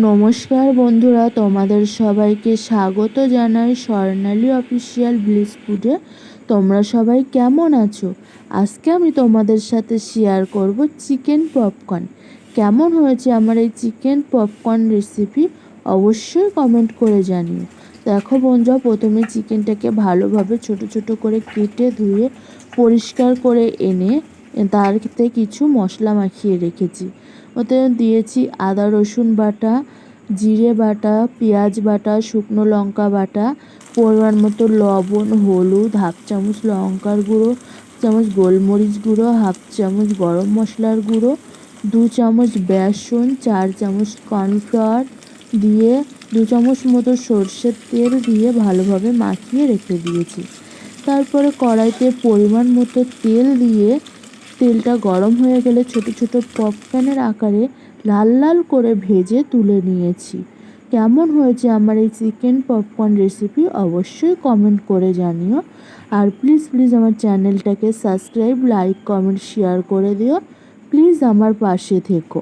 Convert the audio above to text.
নমস্কার বন্ধুরা, তোমাদের সবাইকে স্বাগত জানাই স্বর্ণালী অফিসিয়াল ব্লিস ফুডে। তোমরা সবাই কেমন আছো? আজকে আমি তোমাদের সাথে শেয়ার করব চিকেন পপকর্ন কেমন হয়েছে আমার এই চিকেন পপকর্ন রেসিপি অবশ্যই কমেন্ট করে জানিও। দেখো বন্ধুরা, প্রথমে চিকেনটাকে ভালোভাবে ছোট ছোট করে কেটে ধুয়ে পরিষ্কার করে এনে তারতে কিছু মশলা মাখিয়ে রেখেছি। ওতে দিয়েছি আদা, রসুন বাটা, জিরে বাটা, পেঁয়াজ বাটা, শুকনো লঙ্কা বাটা, পরিমাণ মতো লবণ, হলুদ, হাফ চামচ লঙ্কার গুঁড়ো চামচ গোলমরিচ গুঁড়ো, হাফ চামচ গরম মশলার গুঁড়ো, দু চামচ বেসন, চার চামচ কর্নফ্লাওয়ার দিয়ে দু চামচ মতো সর্ষের তেল দিয়ে ভালোভাবে মাখিয়ে রেখে দিয়েছি। তারপরে কড়াইতে পরিমাণ মতো তেল দিয়ে তেলটা গরম হয়ে গেলে ছোট ছোট পপকর্নের আকারে লাল লাল করে ভেজে তুলে নিয়েছি। কেমন হয়েছে আমার এই চিকেন পপকর্ন রেসিপি অবশ্যই কমেন্ট করে জানিও। আর প্লিজ প্লিজ আমার চ্যানেলটাকে সাবস্ক্রাইব, লাইক, কমেন্ট, শেয়ার করে দিও। প্লিজ আমার পাশে থেকো।